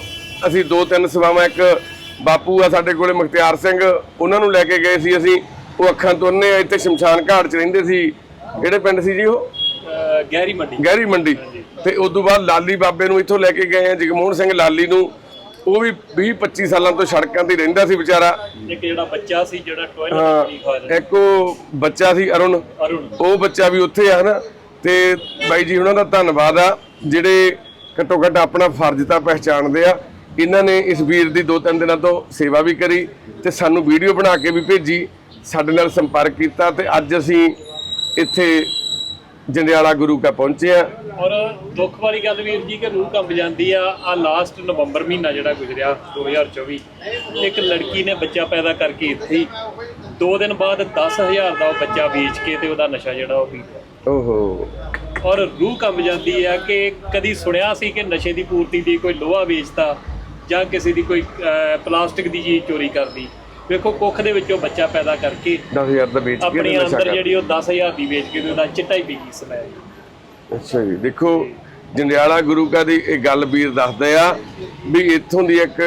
ਅਸੀਂ ਦੋ ਤਿੰਨ ਸੇਵਾਵਾਂ ਇੱਕ ਬਾਪੂ ਆ ਸਾਡੇ ਕੋਲੇ ਮੁਖਤਿਆਰ ਸਿੰਘ ਉਹਨਾਂ ਨੂੰ ਲੈ ਕੇ ਗਏ ਸੀ ਅਸੀਂ। ਉਹ ਅੱਖਾਂ ਤੋਨੇ ਆ ਇੱਥੇ ਸ਼ਮਸ਼ਾਨ ਘਾਟ 'ਚ ਰਹਿੰਦੇ ਸੀ। ਕਿਹੜੇ ਪਿੰਡ ਸੀ ਜੀ ਉਹ? ਗਹਿਰੀ ਮੰਡੀ। ਗਹਿਰੀ ਮੰਡੀ। ਤੇ ਉਸ ਤੋਂ ਬਾਅਦ ਲਾਲੀ ਬਾਬੇ ਨੂੰ ਇੱਥੋਂ ਲੈ ਕੇ ਗਏ ਆ ਜਗਮੋਹਨ ਸਿੰਘ ਲਾਲੀ ਨੂੰ। ਉਹ ਵੀ 20 25 ਸਾਲਾਂ ਤੋਂ ਸੜਕਾਂ ਤੇ ਰਹਿੰਦਾ ਸੀ ਵਿਚਾਰਾ। ਇੱਕ ਜਿਹੜਾ ਬੱਚਾ ਸੀ ਜਿਹੜਾ ਟੋਇਲਟ ਹਾਂ ਪਾਣੀ ਖਾ ਰਿਹਾ ਇੱਕ ਉਹ ਬੱਚਾ ਸੀ ਅਰੁਣ। ਉਹ ਬੱਚਾ ਵੀ ਉੱਥੇ ਆ ਨਾ ਤੇ ਬਾਈ ਜੀ ਉਹਨਾਂ ਦਾ ਧੰਨਵਾਦ ਆ। ਜਿਹੜੇ ਘੱਟੋ ਘੱਟ ਆਪਣਾ ਫਰਜ਼ ਤਾਂ ਪਹਿਚਾਣਦੇ ਆ। ਇਹਨਾਂ ਨੇ ਇਸ ਵੀਰ ਦੀ ਦੋ ਤਿੰਨ ਦਿਨਾਂ ਤੋਂ ਸੇਵਾ ਵੀ ਕਰੀ ਤੇ ਸਾਨੂੰ ਵੀਡੀਓ ਬਣਾ ਕੇ ਵੀ ਭੇਜੀ ਸਾਡੇ ਨਾਲ ਸੰਪਰਕ ਕੀਤਾ ਤੇ ਅੱਜ ਅਸੀਂ ਇੱਥੇ ਜੰਡਿਆਲਾ ਗੁਰੂ ਕਾ ਪਹੁੰਚੇ ਆ ਔਰ ਦੁੱਖ ਵਾਲੀ ਗੱਲ ਵੀਰ ਜੀ ਕਿ ਰੂਹ ਕੰਬ ਜਾਂਦੀ ਆ ਆ ਲਾਸਟ ਨਵੰਬਰ ਮਹੀਨਾ ਜਿਹੜਾ ਗੁਜ਼ਰਿਆ 2024 ਇੱਕ ਲੜਕੀ ਨੇ ਬੱਚਾ ਪੈਦਾ ਕਰਕੇ ਇੱਥੇ ਦੋ ਦਿਨ ਬਾਅਦ 10000 ਦਾ ਉਹ ਬੱਚਾ ਵੇਚ ਕੇ ਤੇ ਉਹਦਾ ਨਸ਼ਾ ਜਿਹੜਾ ਉਹ ਪੀਤਾ ਓਹੋ। ਔਰ ਰੂਹ ਕੰਬ ਜਾਂਦੀ ਆ ਕਿ ਕਦੀ ਸੁਣਿਆ ਸੀ ਕਿ ਨਸ਼ੇ ਦੀ ਪੂਰਤੀ ਲਈ ਕੋਈ ਲੋਹਾ ਵੇਚਦਾ ਜਾਂ ਕਿਸੇ ਦੀ ਕੋਈ ਪਲਾਸਟਿਕ ਦੀ ਚੀਜ਼ ਚੋਰੀ ਕਰਦੀ ਵੇਖੋ ਕੁੱਖ ਦੇ ਵਿੱਚੋਂ ਬੱਚਾ ਪੈਦਾ ਕਰਕੇ 10000 ਦਾ ਵੇਚ ਕੇ ਆਪਣੀ ਅੰਦਰ ਜਿਹੜੀ ਉਹ 10000 ਦੀ ਵੇਚ ਕੇ ਉਹਦਾ ਚਿੱਟਾ ਹੀ ਪੀ ਗਈ ਸਮੈਲ। ਅੱਛਾ ਜੀ ਦੇਖੋ ਜੰਡਿਆਲਾ ਗੁਰੂ ਕਾ ਦੀ ਇਹ ਗੱਲ ਵੀਰ ਦੱਸਦੇ ਆ ਵੀ ਇੱਥੋਂ ਦੀ ਇੱਕ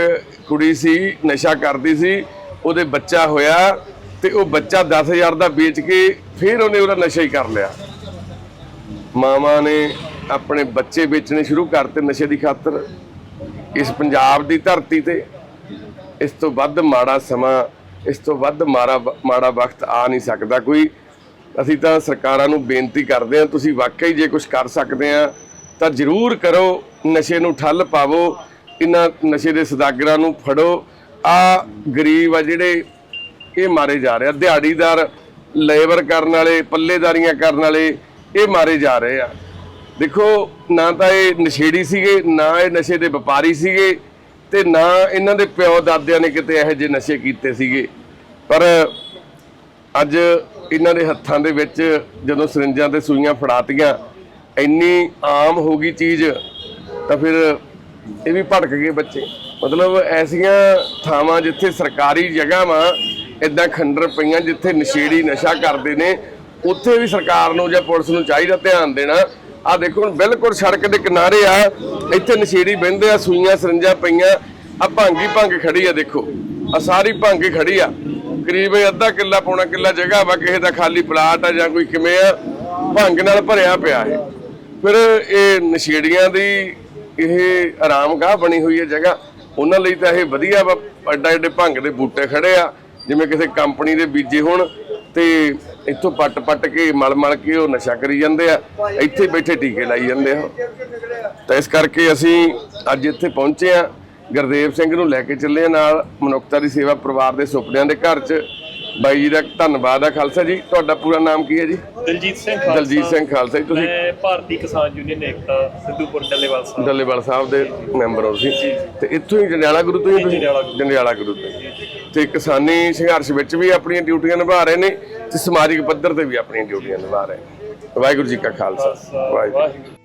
ਕੁੜੀ ਸੀ ਨਸ਼ਾ ਕਰਦੀ ਸੀ ਉਹਦੇ ਬੱਚਾ ਹੋਇਆ ਤੇ ਉਹ ਬੱਚਾ 10000 ਦਾ ਵੇਚ ਕੇ ਫਿਰ ਉਹਨੇ ਉਹਦਾ ਨਸ਼ਾ ਹੀ ਕਰ ਲਿਆ। ਮਾਵਾਂ ਨੇ ਆਪਣੇ ਬੱਚੇ ਵੇਚਣੇ ਸ਼ੁਰੂ ਕਰਤੇ ਨਸ਼ੇ ਦੀ ਖਾਤਰ। ਇਸ ਪੰਜਾਬ ਦੀ ਧਰਤੀ ਤੇ ਇਸ ਤੋਂ ਵੱਧ ਮਾੜਾ ਸਮਾਂ, ਇਸ ਤੋਂ ਵੱਧ ਮਾੜਾ ਮਾੜਾ ਵਕਤ ਆ ਨਹੀਂ ਸਕਦਾ ਕੋਈ। ਅਸੀਂ ਤਾਂ ਸਰਕਾਰਾਂ ਨੂੰ ਬੇਨਤੀ ਕਰਦੇ ਹਾਂ, ਤੁਸੀਂ ਵਾਕਈ ਜੇ ਕੁਝ ਕਰ ਸਕਦੇ ਆ ਤਾਂ ਜ਼ਰੂਰ ਕਰੋ, ਨਸ਼ੇ ਨੂੰ ਠੱਲ ਪਾਵੋ, ਇਹਨਾਂ ਨਸ਼ੇ ਦੇ ਸਦਾਗਰਾਂ ਨੂੰ ਫੜੋ। ਆ ਗਰੀਬ ਆ ਜਿਹੜੇ, ਇਹ ਮਾਰੇ ਜਾ ਰਹੇ ਆ, ਦਿਹਾੜੀਦਾਰ, ਲੇਬਰ ਕਰਨ ਵਾਲੇ, ਪੱਲੇਦਾਰੀਆਂ ਕਰਨ ਵਾਲੇ, ਇਹ ਮਾਰੇ ਜਾ ਰਹੇ ਆ। ਦੇਖੋ, ਨਾ ਤਾਂ ਇਹ ਨਸ਼ੇੜੀ ਸੀਗੇ, ਨਾ ਇਹ ਨਸ਼ੇ ਦੇ ਵਪਾਰੀ ਸੀਗੇ ਤੇ ਨਾ ਇਹਨਾਂ ਦੇ ਪਿਓ ਦਾਦਿਆਂ ਨੇ ਕਿਤੇ ਇਹੋ ਜਿਹੇ ਨਸ਼ੇ ਕੀਤੇ ਸੀਗੇ। ਪਰ ਅੱਜ ਇਹਨਾਂ ਦੇ ਹੱਥਾਂ ਦੇ ਵਿੱਚ ਜਦੋਂ ਸਰਿੰਜਾਂ ਤੇ ਸੂਈਆਂ ਫੜਾਤੀਆਂ, ਇੰਨੀ ਆਮ ਹੋ ਗਈ ਚੀਜ਼, ਤਾਂ ਫਿਰ ਇਹ ਵੀ ਭੜਕ ਗਏ ਬੱਚੇ। ਮਤਲਬ ਐਸੀਆਂ ਥਾਵਾਂ ਜਿੱਥੇ ਸਰਕਾਰੀ ਜਗ੍ਹਾਵਾਂ ਇਦਾਂ ਖੰਡਰ ਪਈਆਂ ਜਿੱਥੇ ਨਸ਼ੇੜੀ ਨਸ਼ਾ ਕਰਦੇ ਨੇ, ਉੱਥੇ ਵੀ ਸਰਕਾਰ ਨੂੰ ਜਾਂ ਪੁਲਿਸ ਨੂੰ ਚਾਹੀਦਾ ਧਿਆਨ ਦੇਣਾ ਆ ਦੇਖੋ ਹੁਣ ਬਿਲਕੁਲ ਸੜਕ ਦੇ ਕਿਨਾਰੇ ਆ, ਇੱਥੇ ਨਸ਼ੇੜੀ ਬਹਿੰਦੇ ਆ, ਸੂਈਆਂ ਸਰਿੰਜਾਂ ਪਈਆਂ ਆ ਭਾਂਗੀ ਭੰਗ ਖੜੀ ਆ ਦੇਖੋ ਆ ਸਾਰੀ ਭੰਗ ਹੀ ਖੜੀ ਆ। ਕਰੀਬ ਅੱਧਾ ਕਿੱਲਾ ਪੌਣਾ ਕਿੱਲਾ ਜਗ੍ਹਾ ਵਾ, ਕਿਸੇ ਦਾ ਖਾਲੀ ਪਲਾਟ ਆ ਜਾਂ ਕੋਈ ਕਿਵੇਂ ਆ, ਭੰਗ ਨਾਲ ਭਰਿਆ ਪਿਆ ਇਹ। ਫਿਰ ਇਹ ਨਸ਼ੇੜੀਆਂ ਦੀ ਇਹ ਆਰਾਮਗਾਹ ਬਣੀ ਹੋਈ ਹੈ ਜਗ੍ਹਾ, ਉਹਨਾਂ ਲਈ ਤਾਂ ਇਹ ਵਧੀਆ ਵਾ ਐਡਾ ਐਡੇ ਭੰਗ ਦੇ ਬੂਟੇ ਖੜੇ ਆ, ਜਿਵੇਂ ਕਿਸੇ ਕੰਪਨੀ ਦੇ ਬੀਜੇ ਹੋਣ ਤੇ ਇੱਥੋਂ ਪੱਟ ਪੱਟ ਕੇ ਮਲ ਮਲ ਕੇ ਉਹ ਨਸ਼ਾ ਕਰੀ ਜਾਂਦੇ ਆ। ਇੱਥੇ ਬੈਠੇ ਟੀਕੇ ਲਾਈ ਜਾਂਦੇ ਆ। ਤਾਂ ਇਸ ਕਰਕੇ ਅਸੀਂ ਅੱਜ ਇੱਥੇ ਪਹੁੰਚੇ ਆ। ਗੁਰਦੇਵ ਸਿੰਘ ਨੂੰ ਲੈ ਕੇ ਚੱਲੇ ਆ ਨਾਲ ਮਨੁੱਖਤਾ ਦੀ ਸੇਵਾ ਪਰਿਵਾਰ ਦੇ ਸੁਪਨਿਆਂ ਦੇ ਘਰ 'ਚ। ਬਾਈ ਜੀ ਦਾ ਧੰਨਵਾਦ ਆ ਖਾਲਸਾ ਜੀ। ਤੁਹਾਡਾ ਪੂਰਾ ਨਾਮ ਕੀ ਹੈ ਜੀ? ਦਲਜੀਤ ਸਿੰਘ ਖਾਲਸਾ। ਦਲਜੀਤ ਸਿੰਘ ਖਾਲਸਾ ਜੀ ਤੁਸੀਂ ਮੈਂ ਭਾਰਤੀ ਕਿਸਾਨ ਯੂਨੀਅਨ ਏਕਤਾ ਸਿੱਧੂਪੁਰ ਡੱਲੇਵਾਲ ਸਾਹਿਬ। ਡੱਲੇਵਾਲ ਸਾਹਿਬ ਦੇ ਮੈਂਬਰ ਹੋ ਤੁਸੀਂ। ਤੇ ਇੱਥੋਂ ਹੀ ਜੰਡਿਆਲਾ ਗੁਰੂ ਤੋਂ ਹੀ ਤੁਸੀਂ? ਜੰਡਿਆਲਾ ਗੁਰੂ। ਜੰਡਿਆਲਾ ਗੁਰੂ ਤੋਂ। ਤੇ ਕਿਸਾਨੀ ਸੰਘਰਸ਼ ਵਿੱਚ ਵੀ ਆਪਣੀਆਂ ਡਿਊਟੀਆਂ ਨਿਭਾ ਰਹੇ ਨੇ। ਤੇ ਸਮਾਜਿਕ ਪੱਧਰ ਤੇ ਵੀ ਆਪਣੀਆਂ ਡਿਊਟੀਆਂ ਨਿਭਾ ਰਹੇ ਵਾਹਿਗੁਰੂ ਜੀ ਕਾ ਖਾਲਸਾ। ਵਾਹਿਗੁਰੂ ਵਾਹਿਗੁਰੂ